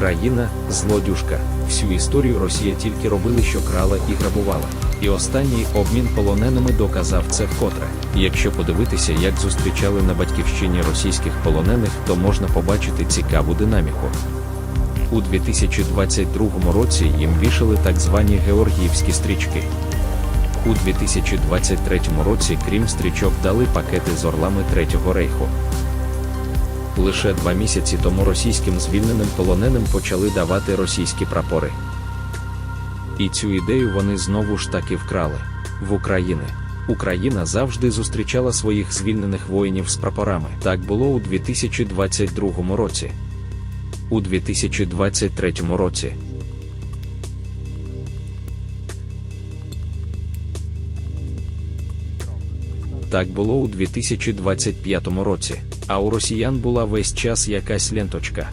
Країна злодюжка. Всю історію Росія тільки робили, що крала і грабувала. І останній обмін полоненими доказав це вкотре. Якщо подивитися, як зустрічали на батьківщині російських полонених, то можна побачити цікаву динаміку. У 2022 році їм вішали так звані георгіївські стрічки. У 2023 році, крім стрічок, дали пакети з орлами Третього рейху. Лише два місяці тому російським звільненим полоненим почали давати російські прапори. І цю ідею вони знову ж таки вкрали в Україні. Україна завжди зустрічала своїх звільнених воїнів з прапорами. Так було у 2022 році. У 2023 році. Так було у 2025 році, а у росіян була весь час якась ленточка.